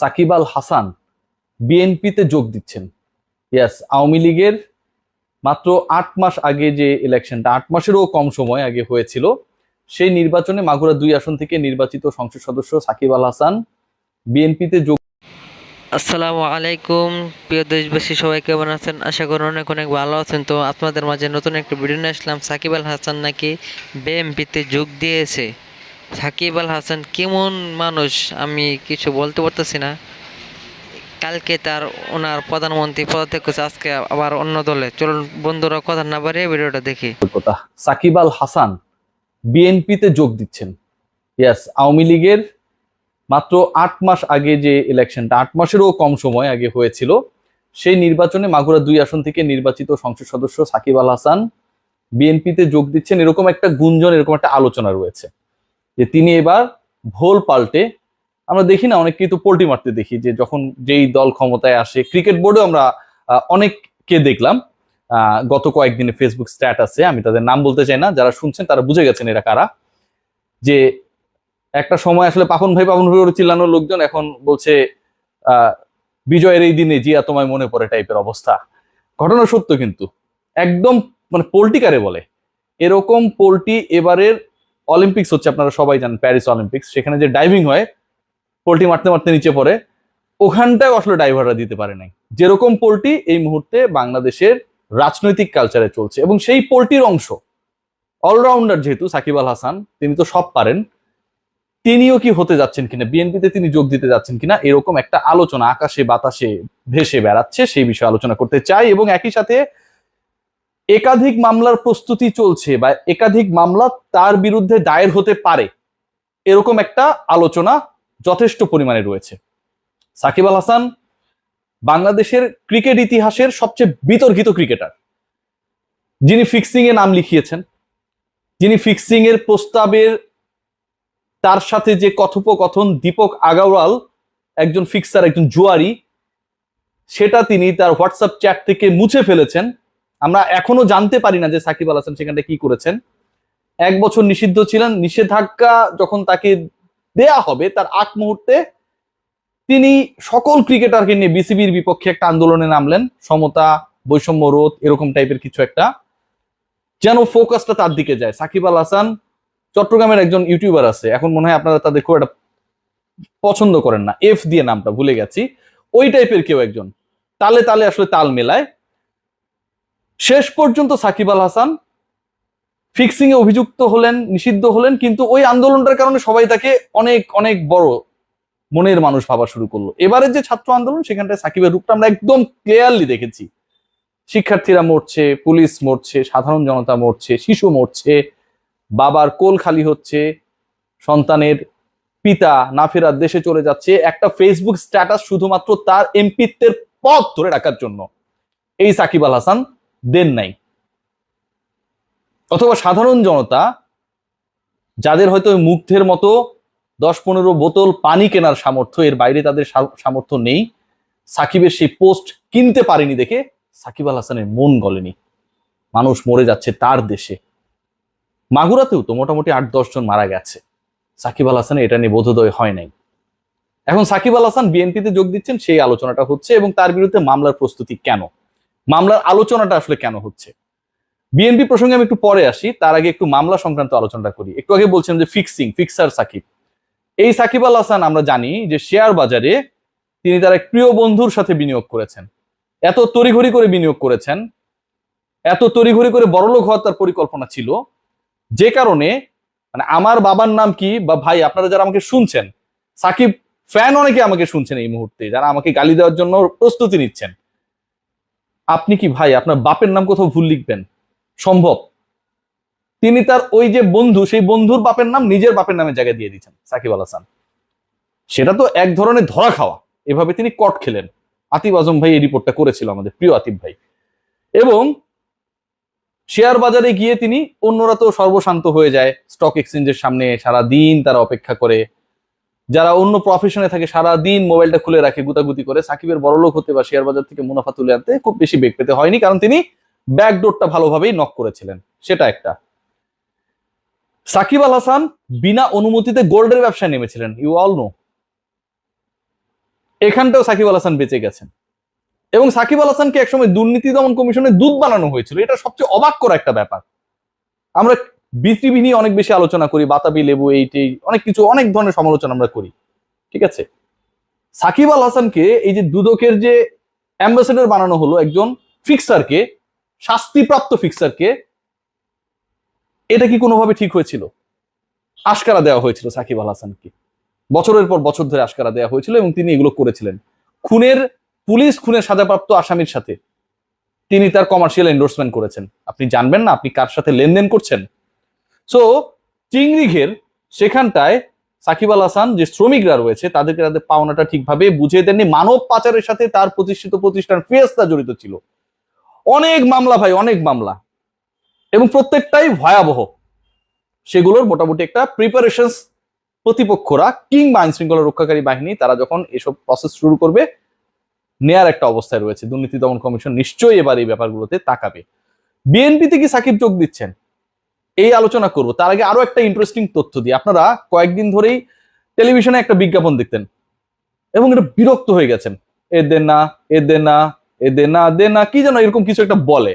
সাকিব আল হাসান বিএনপিতে যোগ দিচ্ছেন। ইয়াস আওয়ামী লীগের মাত্র আট মাস আগে যে ইলেকশনটা আট মাসেরও কম সময় আগে হয়েছিল, সেই নির্বাচনে মাগুরা দুই আসন থেকে নির্বাচিত সংসদ সদস্য সাকিব আল হাসান বিএনপিতে যোগ আসসালামু আলাইকুম। প্রিয় দেশবাসী, সবাই কেমন আছেন? আশা করি অনেক অনেক ভালো আছেন। তো আপনাদের মাঝে নতুন একটা ভিডিও নিয়ে আসলাম। সাকিব আল হাসান নাকি বিএমপিতে যোগ দিয়েছে। সাকিব আল হাসান কেমন মানুষ? আমি কিছু বলতে পারতেছি না। কালকে তার ওনার প্রধানমন্ত্রী পদত্যাগ করছে, আজকে আবার অন্য দলে। চলুন বন্ধুরা কথা না বাড়িয়ে ভিডিওটা দেখি। কথা। সাকিব আল হাসান বিএনপিতে যোগ দিচ্ছেন। ইয়াস আওয়ামী লীগের মাত্র আট মাস আগে যে ইলেকশনটা আট মাসেরও কম সময় আগে হয়েছিল, সেই নির্বাচনে মাগুরা দুই আসন থেকে নির্বাচিত সংসদ সদস্য সাকিব আল হাসান বিএনপিতে যোগ দিচ্ছেন। এরকম একটা গুঞ্জন, এরকম একটা আলোচনা রয়েছে। যে তিনি এবার ভোল পাল্টে, আমরা দেখি না, অনেককেই তো পোল্টি মারতে দেখি যে যখন যেই দল ক্ষমতায় আসে, ক্রিকেট বোর্ডেও আমরা অনেককে দেখলাম। গত কয়েকদিনে ফেসবুক স্ট্যাটাসে আমি তাদের নাম বলতে চাই না, যারা শুনছেন তারা বুঝে গেছেন এরা কারা। যে একটা সময় আসলে পাপন ভাই পাপন ভাই ওর চিল্লানোর লোকজন এখন বলছে বিজয়ের এই দিনে জিয়া তোমায় মনে পড়ে টাইপের অবস্থা। ঘটনা সত্য কিন্তু। একদম মানে পোল্টিকারে বলে। এরকম পোল্টি এবারের অলিম্পিক্স হচ্ছে আপনারা সবাই জানেন প্যারিস অলিম্পিক্স সেখানে যে ডাইভিং হয়, পোল্টি মারতে মারতে নিচে পড়ে, ওখানটায় আসলে ডাইভাররা দিতে পারে নাই। যেরকম পোল্টি এই মুহূর্তে বাংলাদেশের রাজনৈতিক কালচারে চলছে, এবং সেই পোল্টির অংশ অলরাউন্ডার যেহেতু, সাকিব আল হাসান, তিনি তো সব পারেন, তিনিও কি হতে যাচ্ছেন কিনা বিএনপিতে তিনি যোগ দিতে যাচ্ছেন কিনা, এরকম একটা আলোচনা, আকাশে, বাতাসে ভেসে বেড়াচ্ছে, সেই বিষয়ে আলোচনা করতে চাই, এবং একই সাথে একাধিক মামলার প্রস্তুতি চলছে বা একাধিক মামলা তার বিরুদ্ধে দায়ের হতে পারে, এরকম একটা আলোচনা যথেষ্ট পরিমাণে রয়েছে। সাকিব আল হাসান বাংলাদেশের ক্রিকেট ইতিহাসের সবচেয়ে বিতর্কিত ক্রিকেটার। যিনি ফিক্সিং এ নাম লিখিয়েছেন, যিনি ফিক্সিং এর প্রস্তাবের তার সাথে যে কথোপকথন দীপক আগাওয়াল একজন ফিক্সার একজন জুয়ারি, সেটা তিনি তার হোয়াটসঅ্যাপ চ্যাট থেকে মুছে ফেলেছেন। আমরা এখনও জানতে পারি না যে সাকিব আল হাসান সেখানটা কি করেছেন। এক বছর নিষিদ্ধ ছিলেন, নিষেধাজ্ঞা যখন তাকে দেয়া হবে, তার আগ মুহূর্তে তিনি সকল ক্রিকেটারকে নিয়ে বিসিবির বিপক্ষে একটা আন্দোলনে নামলেন, সমতা, বৈষম্য রোধ, এরকম টাইপের কিছু একটা। যেন ফোকাসটা তার দিকে যায়। সাকিব আল হাসান চট্টগ্রামের একজন ইউটিউবার আছে। এখন মনে হয় আপনারা তাদের খুব একটা পছন্দ করেন না। এফ দিয়ে নামটা ভুলে গেছি। ওই টাইপের কেউ একজন। তালে তালে আসলে তাল মেলায় শেষ পর্যন্ত সাকিব আল হাসান ফিক্সিং এ অভিযুক্ত হলেন, নিষিদ্ধ হলেন, কিন্তু ওই আন্দোলনটার কারণে সবাই তাকে অনেক অনেক বড় মনের মানুষ ভাবা শুরু করল। এবারের যে ছাত্র আন্দোলন, সেখানটায় সাকিবের রূপটা আমরা একদম ক্লিয়ারলি দেখেছি। শিক্ষার্থীরা মরছে, পুলিশ মরছে, সাধারণ জনতা মরছে, শিশু মরছে, বাবার কোল খালি হচ্ছে, সন্তানের পিতা না ফেরার দেশে চলে যাচ্ছে। একটা ফেসবুক স্ট্যাটাস শুধুমাত্র তার এমপিত্বের পথ ধরে রাখার জন্য। এই সাকিব আল হাসান দেন নাই। অথবা সাধারণ জনতা, যাদের হয়তো মুগ্ধের মতো দশ পনেরো বোতল পানি কেনার সামর্থ্য, এর বাইরে তাদের সামর্থ্য নেই, সাকিবের সেই পোস্ট কিনতে পারেনি দেখে সাকিব আল হাসানের মন গলেনি। মানুষ মরে যাচ্ছে তার দেশে। মাগুরাতেও তো মোটামুটি আট দশ জন মারা গেছে। সাকিব আল হাসানের এটা নিয়ে বোধোদয় হয় নাই। এখন সাকিব আল হাসান বিএনপিতে যোগ দিচ্ছেন, সেই আলোচনাটা হচ্ছে এবং তার বিরুদ্ধে মামলার প্রস্তুতি কেন? মামলার আলোচনাটা আসলে কেন হচ্ছে? বিএনপি প্রসঙ্গে আমি একটু পরে আসি, তার আগে একটু মামলা সংক্রান্ত আলোচনাটা করি। একটু আগে বলছিলাম যে ফিক্সিং ফিক্সার সাকিব। এই সাকিব আল হাসান আমরা জানি যে শেয়ার বাজারে তিনি তার এক প্রিয় বন্ধুর সাথে বিনিয়োগ করেছেন। এত তড়িঘড়ি করে বিনিয়োগ করেছেন, এত তড়িঘড়ি করে বড়লোক হওয়ার তার পরিকল্পনা ছিল। যে কারণে মানে আমার বাবার নাম কি বা ভাই, আপনারা যারা আমাকে শুনছেন, সাকিব ফ্যান অনেকে আমাকে শুনছেন এই মুহূর্তে, যারা আমাকে গালি দেওয়ার জন্য প্রস্তুতি নিচ্ছেন। আপনি কি ভাই আপনার বাপের নাম কোথাও ভুল লিখবেন? সম্ভব। তিনি তার ওই যে বন্ধু, সেই বন্ধুর বাপের নাম নিজের বাপের নামে জায়গায় দিয়ে দিচ্ছেন সাকিব আল হাসান। সেটা তো এক ধরনের ধরা খাওয়া। এভাবে তিনি কট খেলেন। আতিফ আজম ভাই এই রিপোর্টটা করেছিল আমাদের প্রিয় আতিফ ভাই। এবং শেয়ার বাজারে গিয়ে তিনি অন্যরা তো সর্বশান্ত হয়ে যায়। স্টক এক্সচেঞ্জের সামনে সারা দিন তারা অপেক্ষা করে। যারা অন্য প্রফেশনে থাকে সারা দিন মোবাইলটা খুলে রাখে, গুতাগুতি করে, সাকিবের বড়লোক হতে বা শেয়ার বাজার থেকে মুনাফা তুলে আনতে খুব বেশি বেগ পেতে হয়নি, কারণ তিনি ব্যাকডোরটা ভালোভাবেই নক করেছিলেন। সেটা একটা। সাকিব আল হাসান বিনা অনুমতিতে গোল্ডের ব্যবসায় নেমেছিলেন ইউ অল নো এখানটাও সাকিব আল হাসান বেঁচে গেছেন। এবং সাকিব আল হাসানকে একসময় দুর্নীতি দমন কমিশনে দুধ বানানো হয়েছিল, এটা সবচেয়ে অবাক করা একটা ব্যাপার। আমরা বিসিবি নিয়ে অনেক বেশি আলোচনা করি, বাতাবি, লেবু, এইটি, অনেক কিছু, অনেক ধরনের সমালোচনা আমরা করি, ঠিক আছে? সাকিব আল হাসানকে এই যে দুদকের যে অ্যাম্বাসেডর বানানো হলো একজন ফিক্সারকে, শাস্তিপ্রাপ্ত ফিক্সারকে, এটা কি কোনোভাবে ঠিক হয়েছিল? আশকারা দেওয়া হয়েছিল সাকিব আল হাসানকে। বছরের পর বছর ধরে আশকারা দেওয়া হয়েছিল এবং তিনি এগুলো করেছিলেন। খুনের, পুলিশ খুনের সাজাপ্রাপ্ত আসামির সাথে তিনি তার কমার্শিয়াল এন্ডোর্সমেন্ট করেছেন। আপনি জানবেন না আপনি কার সাথে লেনদেন করছেন? সো চিংড়ি ঘের সেখানটায় সাকিব আল হাসান যে শ্রমিকরা রয়েছে, তাদেরকে তাদের পাওনাটা ঠিকভাবে বুঝিয়ে দেননি। মানব পাচারের সাথে তার প্রতিষ্ঠিত প্রতিষ্ঠান ফিয়েস্তা জড়িত ছিল। অনেক মামলা ভাই, অনেক মামলা। এবং প্রত্যেকটাই ভয়াবহ। সেগুলোর মোটামুটি একটা প্রিপারেশন প্রতিপক্ষরা কিংবা আইন শৃঙ্খলা রক্ষাকারী বাহিনী, তারা যখন এসব প্রসেস শুরু করবে, নেয়ার একটা অবস্থায় রয়েছে। দুর্নীতি দমন কমিশন নিশ্চয়ই এবার এই ব্যাপারগুলোতে তাকাবে। বিএনপিতে কি সাকিব যোগ দিচ্ছেন? এই আলোচনা করব। তার আগে আরও একটা ইন্টারেস্টিং তথ্য দিই। আপনারা কয়েকদিন ধরেই টেলিভিশনে একটা বিজ্ঞাপন দেখতেন এবং এটা বিরক্ত হয়ে গেছেন। এ দেন না, এ দেন না, এ দেন না দেন না, কি যেন এরকম কিছু একটা বলে।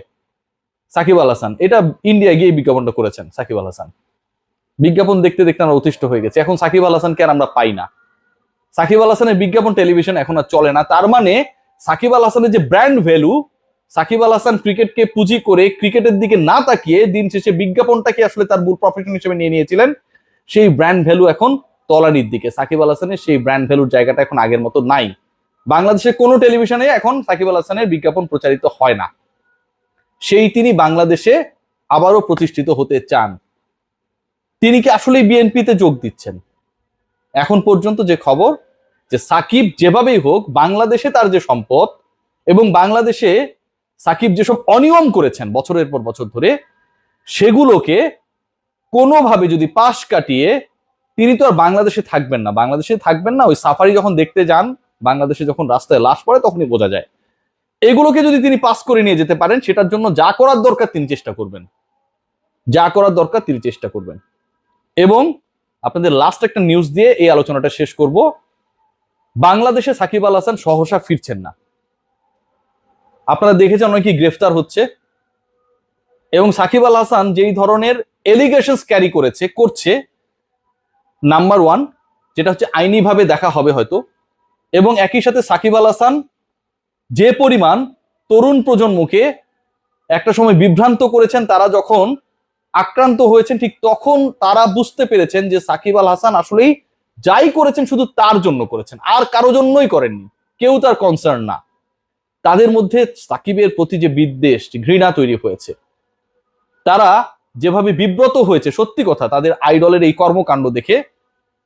সাকিব আল হাসান, এটা ইন্ডিয়ায় গিয়ে বিজ্ঞাপনটা করেছেন, সাকিব আল হাসান। বিজ্ঞাপন দেখতে দেখতে আমরা অতিষ্ঠ হয়ে গেছে। এখন সাকিব আল হাসানকে আর আমরা পাই না। সাকিব আল হাসানের বিজ্ঞাপন টেলিভিশন এখন আর চলে না। তার মানে সাকিব আল হাসানের যে ব্র্যান্ড ভ্যালু সাকিব আল হাসান ক্রিকেটকে পুঁজি করে ক্রিকেটের দিকে না তাকিয়ে দিন শেষে বিজ্ঞাপনটাকে আসলে তার মূল প্রফেশন হিসেবে নিয়ে নিয়েছিলেন? সেই ব্র্যান্ড ভ্যালু এখন তলানির দিকে। সাকিব আল হাসানের সেই ব্র্যান্ড ভ্যালুর জায়গাটা এখন আগের মতো নাই। বাংলাদেশের কোনো টেলিভিশনে এখন সাকিব আল হাসানের বিজ্ঞাপন প্রচারিত হয় না। সেই তিনি বাংলাদেশে আবারও প্রতিষ্ঠিত হতে চান। তিনি কি আসলে বিএনপিতে যোগ দিচ্ছেন? এখন পর্যন্ত যে খবর যে সাকিব যেভাবেই হোক বাংলাদেশে তার যে সম্পদ এবং বাংলাদেশে সাকিব যেসব অনিয়ম করেছেন বছরের পর বছর ধরে, সেগুলোকে কোনোভাবে যদি পাশ কাটিয়ে, তিনি তো আর বাংলাদেশে থাকবেন না। বাংলাদেশে থাকবেন না, ওই সাফারি যখন দেখতে যান, বাংলাদেশে যখন রাস্তায় লাশ পড়ে তখনই বোঝা যায়। এগুলোকে যদি তিনি পাস করে নিয়ে যেতে পারেন, সেটার জন্য যা করার দরকার তিনি চেষ্টা করবেন। যা করার দরকার তিনি চেষ্টা করবেন। এবং আপনাদের লাস্ট একটা নিউজ দিয়ে এই আলোচনাটা শেষ করব। বাংলাদেশে সাকিব আল হাসান সহসা ফিরছেন না। আপনারা দেখেছেন অনেকে গ্রেফতার হচ্ছে। এবং সাকিব আল হাসান যেই ধরনের এলিগেশনস ক্যারি করেছে, করছে নাম্বার ওয়ান যেটা হচ্ছে আইনিভাবে দেখা হবে হয়তো। এবং একই সাথে সাকিব আল হাসান যে পরিমাণ তরুণ প্রজন্মকে একটা সময় বিভ্রান্ত করেছেন, তারা যখন আক্রান্ত হয়েছেন, ঠিক তখন তারা বুঝতে পেরেছেন যে সাকিব আল হাসান আসলেই যাই করেছেন, শুধু তার জন্য করেছেন। আর কারও জন্যই করেননি। কেউ তার কনসার্ন না। তাদের মধ্যে সাকিবের প্রতি যে বিদ্বেষ ঘৃণা তৈরি হয়েছে, তারা যেভাবে বিব্রত হয়েছে, সত্যি কথা, তাদের আইডলের এই কর্মকাণ্ড দেখে,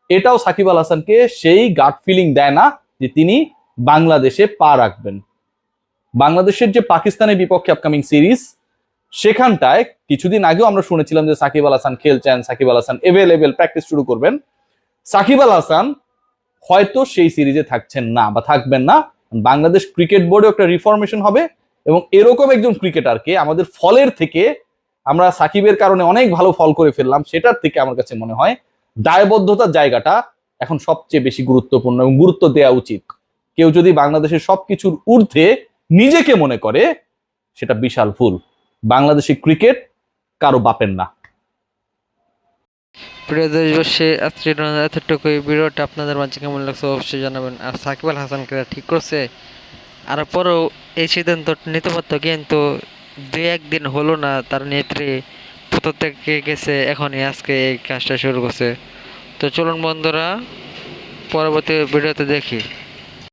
এটাও সাকিব আল হাসানকে সেই গাট ফিলিং দেয় না যে তিনি বাংলাদেশে পা রাখবেন। বাংলাদেশের যে পাকিস্তানের বিপক্ষে আপকামিং সিরিজ সেখানটায় কিছুদিন আগেও আমরা শুনেছিলাম যে সাকিব আল হাসান খেলছেন, সাকিব আল হাসান এভেলেবেল প্র্যাকটিস শুরু করবেন। সাকিব আল হাসান হয়তো সেই সিরিজে থাকছেন না বা থাকবেন না। বাংলাদেশ ক্রিকেট বোর্ডে একটা রিফরমেশন হবে এবং এরকম একজন ক্রিকেটারকে আমাদের ফলের থেকে আমরা সাকিবের কারণে অনেক ভালো ফল করে ফেললাম, সেটার থেকে আমার কাছে মনে হয় দায়বদ্ধতার জায়গাটা এখন সবচেয়ে বেশি গুরুত্বপূর্ণ এবং গুরুত্ব দেওয়া উচিত। কেউ যদি বাংলাদেশের সবকিছুর ঊর্ধ্বে নিজেকে মনে করে, সেটা বিশাল ভুল। বাংলাদেশি ক্রিকেট কারও বাপের না। প্রিয় দেশবাসী, আজকের এতটুকুই। ভিডিওটা আপনাদের মাঝে কেমন লাগছে অবশ্যই জানাবেন। আর সাকিব আল হাসানকে ঠিক করছে। আর পরেও এই সিদ্ধান্ত নিতে পারতো, কিন্তু দু একদিন হলো না, তার নেত্রী থেকে গেছে, এখনই আজকে এই কাজটা শুরু করছে। তো চলুন বন্ধুরা, পরবর্তী ভিডিওতে দেখি।